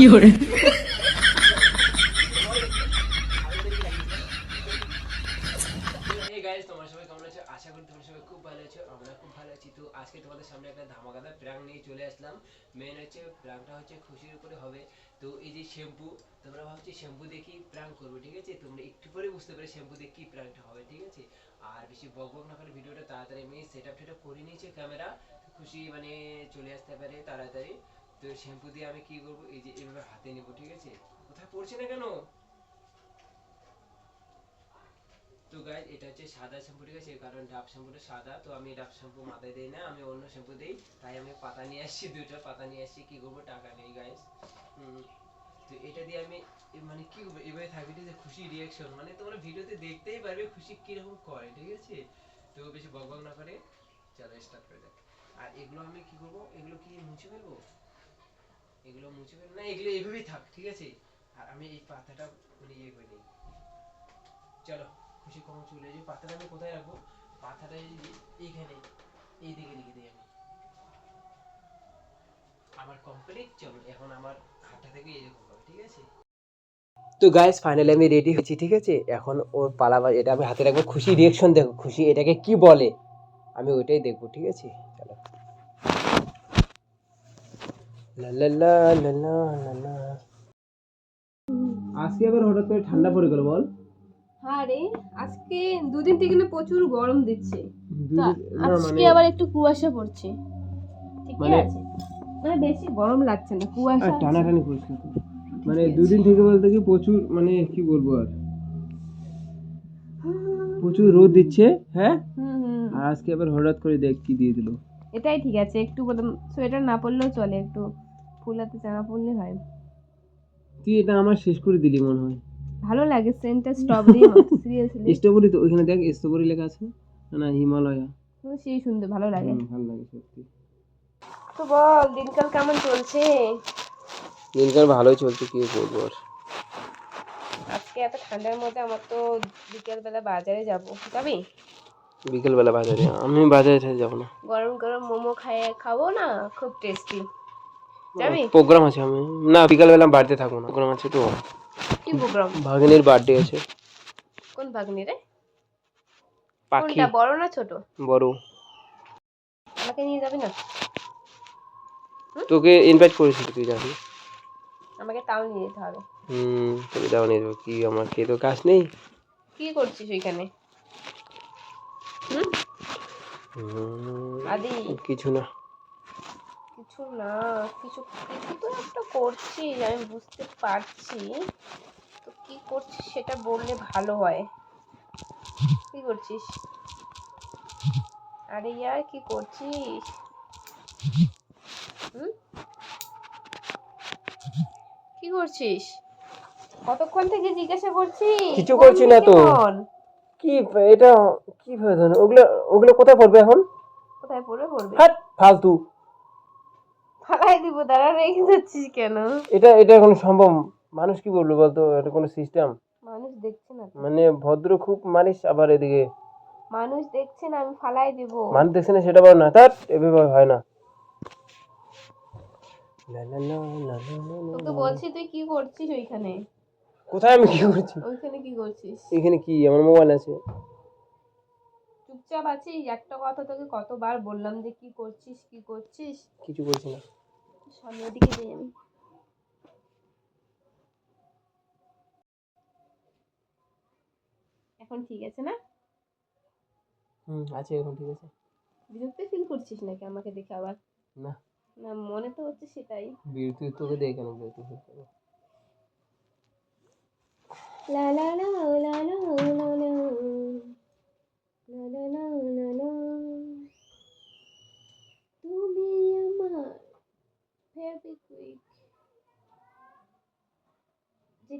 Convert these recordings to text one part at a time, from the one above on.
有人，এই guys তোমরা সবাই কেমন আছো? আশা করি শ্যাম্পু তোমরা ভাবছি শ্যাম্পু কি ঠিক আছে? তোমরা একটু বুঝতে পারে শ্যাম্পু কি হবে ঠিক আছে? আর বেশি বক বক না করে ভিডিওটা তাড়াতাড়ি সেট করে নিয়েছি ক্যামেরা খুশি মানে চলে আসতে পারে তাড়াতাড়ি। তো শ্যাম্পু দিয়ে আমি কি করব? এই যে এভাবে হাতে নেব, ঠিক আছে? কোথায় পড়ছে না কেন? তো গাইজ এটা হচ্ছে সাদা শ্যাম্পু, ঠিক আছে? কারণ ডাব শ্যাম্পুটা সাদা, তো আমি ডাব শ্যাম্পু মাথায় দিই না, আমি অন্য শ্যাম্পু দিই। তাই আমি পাতা নিয়ে আসছি, দুটো পাতা নিয়ে আসছি, কি করব? টাকা নেই গাইজ তো এটা দিয়ে আমি মানে কি করব? এভাবে থাকবে আছে? খুশি রিয়াকশন মানে তোমরা ভিডিওতে দেখতেই পারবে খুশি কীরকম করে, ঠিক আছে? তো বেশি বক না করে, চলো স্টার্ট করে যাক। আর এগুলো আমি কি করব? এগুলো কি মুছে ফেলব? এগুলো মুছে ফেলব। না, এগুলো এইভাবেই থাক, ঠিক আছে? আর আমি এই পাতাটা মানে ইয়ে করে নিই। চলো খুশি কখন চলে যাই পাতাটা আমি কোথায় রাখব? পাতাটা এইখানে, এই দিকে রেখে দিই আমি। আমার কমপ্লিট চলো, এখন আমার হাতটা থেকে এরকম হবে, ঠিক আছে? তো গাইস ফাইনালি আমি রেডি হয়েছি, ঠিক আছে? এখন ওর পালাবা এটা আমি হাতে রাখব। খুশি রিয়াকশন দেখো, খুশি এটাকে কি বলে? আমি ওইটাই দেখব, ঠিক আছে? চলো। আজকে আবার হঠাৎ করে ঠান্ডা পড়ে গেল বল। হ্যাঁ রে আজকে দুদিন থেকে না প্রচুর গরম দিচ্ছে। আজকে মানে- আবার একটু কুয়াশা পড়ছে। ঠিকই মানে- আছে। মানে বেশি গরম লাগছে না কুয়াশা। টানাটানি মানে দুদিন থেকে বলতে কি প্রচুর মানে কি বলব আর? প্রচুর রোদ দিচ্ছে হ্যাঁ? হুম হুম আর আজকে আবার হঠাৎ করে দেখ কি দিয়ে দিল। এটাই ঠিক আছে একটু বললাম সোয়েটার না পরলেও চলে একটু। ফুলাতে জামা পরলে হয়। তুই এটা আমার শেষ করে দিলি মনে হয়। ভালো লাগে সেন্টটা স্ট্রবেরি সিরিয়াসলি স্ট্রবেরি তো ওইখানে দেখ স্ট্রবেরি লেখা আছে না? না হিমালয়া। সেই সুন্দর ভালো লাগে। ভালো লাগে সত্যি। তো বল দিনকাল কেমন চলছে? দিনকাল ভালোই চলছে কি বলব আর। আজকে এত ঠান্ডার মধ্যে আমার তো বিকেলবেলা বাজারে যাব। যাবি? বিকেলবেলা বাজারে আমি বাজারে যাব না। গরম গরম মোমো খায় খাব না? খুব টেস্টি প্রোগ্রাম আছে আমি না বিকালবেলা বাড়িতে থাকব না। প্রোগ্রাম আছে তো। কি প্রোগ্রাম? ভাগ্নের বার্থডে আছে। কোন ভাগ্নি রে? পাখি। কোনটা বড় না ছোট? বড়। আমাকে নিয়ে যাবি না? তোকে ইনভাইট করেছিল তুই যাবি? আমাকে তাও নিয়ে যেতে হবে। হুম যাওয়া নিয়ে যাব। কি আমার খেয়ে তো কাজ নেই? কি করছিস ওইখানে? হুম, আদি। কিছু না। কিছু না কিছু কিছু তো একটা করছিস আমি বুঝতে পারছি। তো কি করছিস সেটা বললে ভালো হয়। কি করছিস? আরে ইয়ার কি করছিস? হুম? কি করছিস? কতক্ষণ থেকে জিজ্ঞাসা করছিস? কিছু করছি না তো। কি এটা কি ভাবে ওগুলো ওগুলো কোথায় পড়বে এখন? কোথায় পড়বে? পড়বে। হাট ফালতু। ফালাই দিব দাঁড়া রেখে যাচ্ছিস কেন? এটা এটা কোনো সম্ভব। মানুষ কি বলল বলতো? এটা কোনো সিস্টেম মানুষ দেখছে না মানে ভদ্র খুব মানিস আবার এদিকে। মানুষ দেখছে না আমি ফালাই দেব। মানুষ দেখছে না সেটা বল না। তার এভাবে হয় না। তোকে বলছি তুই কি করছিস ওইখানে? কোথায় আমি কি করছি? ওইখানে কি করছিস? এখানে কি? আমার মোবাইল আছে। চুপচাপ আছিস? একটা কথা তোকে কতবার বললাম যে কি করছিস কি করছিস? কিছু করছি না। সামনের দিকে যাই আমি এখন ঠিক আছে না হুম আছে এখন ঠিক আছে বিরক্ত ফিল করছিস নাকি আমাকে দেখে আবার না না মনে তো হচ্ছে সেটাই বিরক্তি তোকে দেখে কেন বিরক্তি feel করব? লা লা লা লা লা। লা লা লা লা লা। তুমি আমার ফেভিকুইক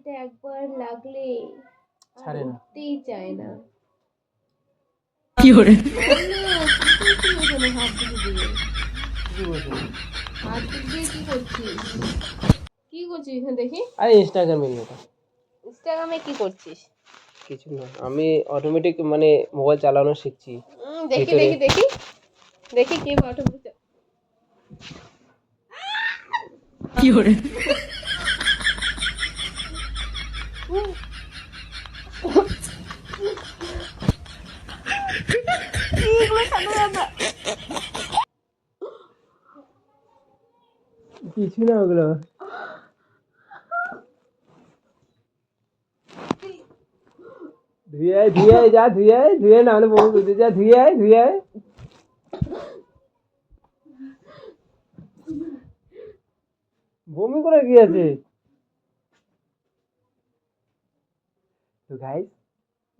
এটা একবার লাগলে ছাড়ে না। উঠতেই চায় না। কি করে? কি করছিস দেখি আরে ইনস্টাগ্রামে ইনস্টাগ্রামে কি করছিস? কিছু না। আমি অটোমেটিক মানে মোবাইল চালানো শিখছি। দেখি দেখি দেখি। দেখি কি অটোমেটিক কি করে? কিছু না ওগুলো। ধুয়ে ধুয়ে যা, ধুয়ে ধুয়ে নাহলে বউ বুঝতে যা, ধুয়ে ধুয়ে বমি করে আছে? তো গাইস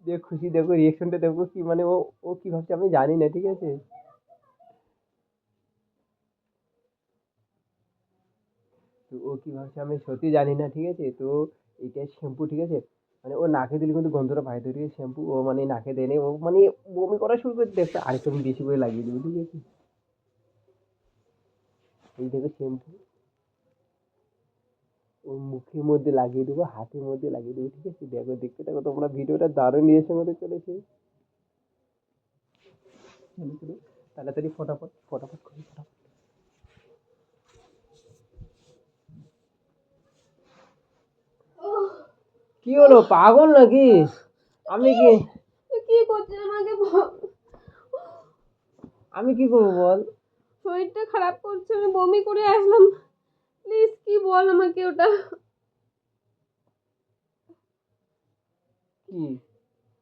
যে খুশি, দেখো রিয়েকশনটা দেখো কি মানে ও ও কি ভাবছে আমি জানি না, ঠিক আছে? তো ও কি ভাবছে আমি সত্যি জানি না, ঠিক আছে? তো এটা শ্যাম্পু, ঠিক আছে? মানে ও নাকে দিলে কিন্তু গন্ধটা বাইরে থেকে শ্যাম্পু, ও মানে নাকে দেয় ও মানে বমি করা শুরু করে দেখতে আরেকটু বেশি করে লাগিয়ে দেবো, ঠিক আছে? এই দেখো শ্যাম্পু। ওর মুখের মধ্যে লাগিয়ে দেবো হাতের মধ্যে লাগিয়ে দেবো ঠিক আছে? দেখো দেখতে দেখো তোমরা ভিডিওটা দারুণ রিয়েকশন মধ্যে চলেছে। চলো, চলো, তাড়াতাড়ি ফটাফট ফটাফট করি ফটাফট। কি হলো পাগল নাকি? আমি কি কি করছিস আমাকে বল? আমি কি করব বল? শরীরটা খারাপ করছে আমি বমি করে আসলাম। প্লিজ কি বল আমাকে ওটা? কি?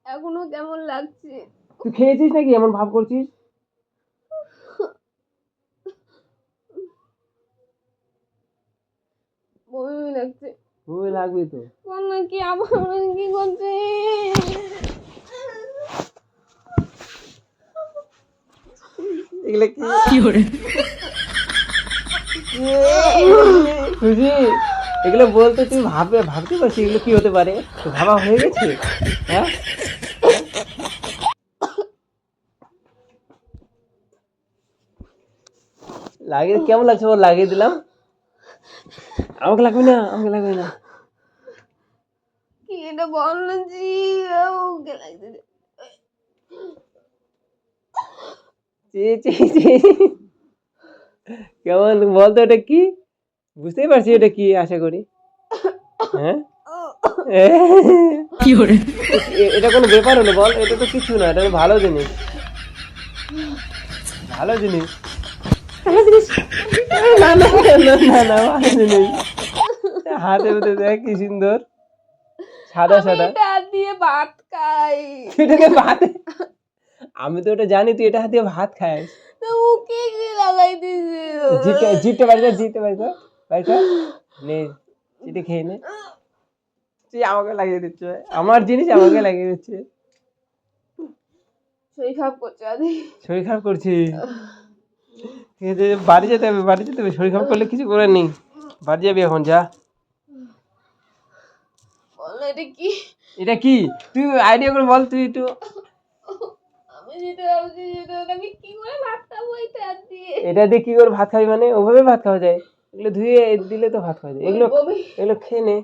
এখনও কেমন লাগছে? তুই খেয়েছিস নাকি? এমন ভাব করছিস? বমি বমি লাগছে। ভুল লাগবে তো। বল না কি আবার কি করছে? এগুলো কি? Fiore, খুশি এগুলো বলতে তুই ভাববে ভাবতে পারছিস এগুলো কি হতে পারে। ভাবা হয়ে গেছে? হ্যাঁ? লাগিয়ে কেমন লাগছে বল লাগিয়ে দিলাম? আমাকে লাগবে না আমাকে লাগবে না। কি এটা বল না জি ওকে লাগছে চি চি চি। কেমন বলতো এটা কি? বুঝতেই পারছি এটা কি আশা করি। হ্যাঁ? এটা কোনো ব্যাপার হলো বল এটা তো কিছু না এটা ভালো জিনিস। ভালো জিনিস। ভালো জিনিস? না না না ভালো জিনিস। হাতে দেখ কি সুন্দর। সাদা আমি সাদা। এটা দিয়ে ভাত খাই। এটাকে ভাত আমি তো ওটা জানি তুই এটা হাতে ভাত খাস। তো কি লাগাই নে খেয়ে নে। তুই আমাকে লাগিয়ে দিচ্ছে আমার জিনিস আমাকে লাগিয়ে দিচ্ছে। শরীর খারাপ করছে আদি। শরীর খারাপ করছি। ঠিক আছে বাড়ি যেতে হবে বাড়ি যেতে হবে শরীর খারাপ করলে কিছু করে নেই। বাড়ি যাবি এখন যা। এটা কি? এটা কি? তুই আইডিয়া করে বল তুই একটু। আমি যেটা ভাবছি যেটা আমি কি করে ভাত খাব এটা দিয়ে? এটা দিয়ে কি করে ভাত খাবি মানে? ওভাবে ভাত খাওয়া যায়। এগুলো ধুয়ে দিলে তো ভাত খাওয়া যায়। এগুলো এগুলো খেয়ে নে।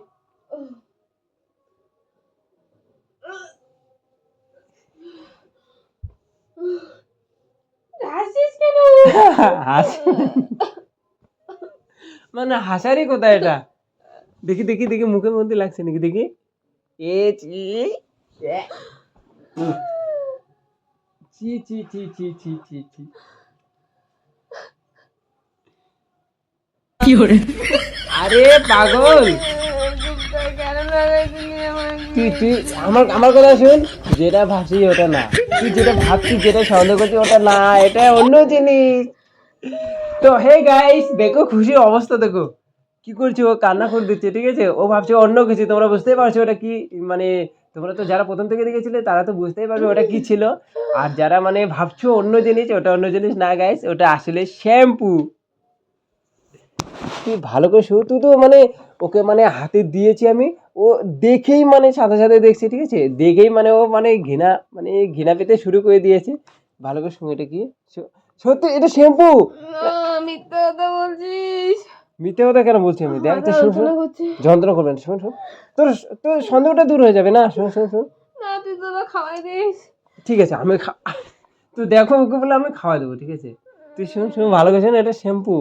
হাসিস কেন? হাস। মানে হাসারই কোথায় এটা? দেখি দেখি দেখি। মুখের মধ্যে লাগছে নাকি? দেখি। এ চি চি চি চি চি চি চি চি আরে পাগল! তুই তুই আমার আমার কথা শুন যেটা ভাবছিস ওটা না। তুই যেটা ভাবছিস যেটা সন্দেহ করছিস ওটা না এটা অন্য জিনিস। তো হে গাইস দেখো খুশির অবস্থা দেখো। কি করছে? ও কান্না করে দিচ্ছে ঠিক আছে? ও ভাবছে অন্য কিছু তোমরা বুঝতেই পারছ ওটা কি মানে তোমরা তো, যারা প্রথম থেকে দেখেছিলে তারা তো বুঝতেই পারবে ওটা কি ছিল। আর যারা মানে ভাবছ অন্য জিনিস, ওটা অন্য জিনিস না গাইস ওটা আসলে শ্যাম্পু। তুই ভালো করে শু তুই তো মানে ওকে মানে হাতে দিয়েছি আমি, ও দেখেই মানে সাথে সাথে দেখছি, ঠিক আছে? দেখেই মানে ও মানে ঘৃণা মানে ঘৃণা পেতে শুরু করে দিয়েছে। ভালো করে শুনে এটা কি? সত্যি, এটা শ্যাম্পু! মিথ্যা কথা বলছিস। মিথ্যে কথা কেন বলছি আমি? দেখ তো শুন শুন যন্ত্রণা করবেন শোন শোন। তোর তোর সন্দেহটা দূর হয়ে যাবে না? শুন শোন শোন। না তুই তো খাওয়াই দিস। ঠিক আছে আমি খা তুই দেখো ওকে বলে আমি খাওয়া দেবো ঠিক আছে? তুই শুন শুন ভালো করে শোন এটা শ্যাম্পু।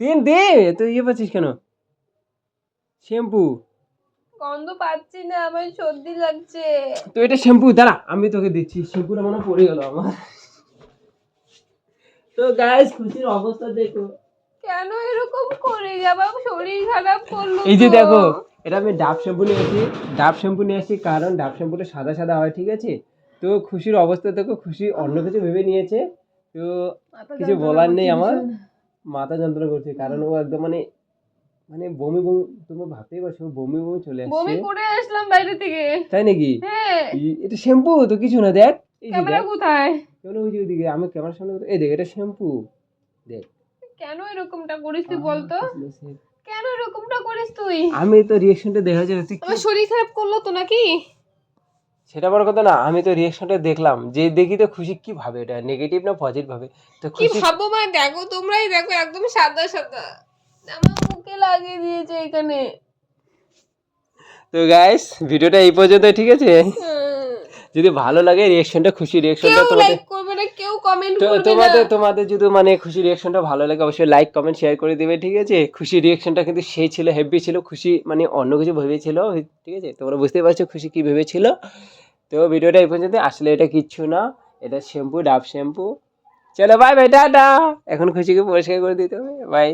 দিন দে! তুই ইয়ে পাচ্ছিস কেন? শ্যাম্পু। গন্ধ পাচ্ছি না আমার সর্দি লাগছে। তো এটা শ্যাম্পু দাঁড়া আমি তোকে দিচ্ছি শ্যাম্পুটা মনে পড়ে গেল আমার। তো গাইস খুশির অবস্থা দেখো। কেন এরকম করে? যাবা শরীর খারাপ করল এই যে দেখো এটা আমি ডাব শ্যাম্পু নিয়ে এসেছি ডাব শ্যাম্পু নিয়ে এসেছি কারণ ডাব শ্যাম্পুটা সাদা সাদা হয় ঠিক আছে? তো খুশির অবস্থা দেখো খুশি অন্য কিছু ভেবে নিয়েছে। তো কিছু বলার নেই আমার। মাথা যন্ত্রণা করছে কারণ ও একদম মানে মানে বমি বমি তুমি ভাবতেই পারছ বমি বমি চলে আসছে। বমি করে আসলাম বাইরে থেকে। তাই নাকি? হ্যাঁ। এটা শ্যাম্পু তো কিছু না দেখ। ক্যামেরা কোথায়? কেন ওই যে ওইদিকে আমি ক্যামেরার সামনে এই দেখ এটা শ্যাম্পু। দেখ। কেন এরকমটা করিস তুই বলতো কেন এরকমটা করিস তুই? আমি তো রিয়েকশনটা দেখা যায় তুই আমার শরীর খারাপ করল তো নাকি? সেটা বড় কথা না আমি তো রিয়েকশনটা দেখলাম যে দেখি তো খুশি কি ভাবে এটা? নেগেটিভ না পজিটিভ ভাবে? তো কি ভাবো মা দেখো তোমরাই দেখো একদম সাদা সাদা। আমার মুখে লাগিয়ে দিয়েছে এখানে। তো গাইস ভিডিওটা এই পর্যন্ত ঠিক আছে? যদি ভালো লাগে রিয়েকশনটা খুশি রিয়েকশনটা তোমাদের লাইক করবে না কেউ কমেন্ট করবে তোমাদের তোমাদের যদি মানে খুশি রিয়েকশনটা ভালো লাগে অবশ্যই লাইক কমেন্ট শেয়ার করে দিবে ঠিক আছে? খুশি রিয়েকশনটা কিন্তু সেই ছিল হেভি ছিল খুশি মানে অন্য কিছু ভেবেছিল ঠিক আছে? তোমরা বুঝতে পারছ খুশি কি ভেবেছিল? তো ভিডিওটা এই পর্যন্ত আসলে এটা কিচ্ছু না এটা শ্যাম্পু ডাব শ্যাম্পু চলো বাই বাই টাটা! এখন খুশিকে পরিষ্কার করে দিতে হবে বাই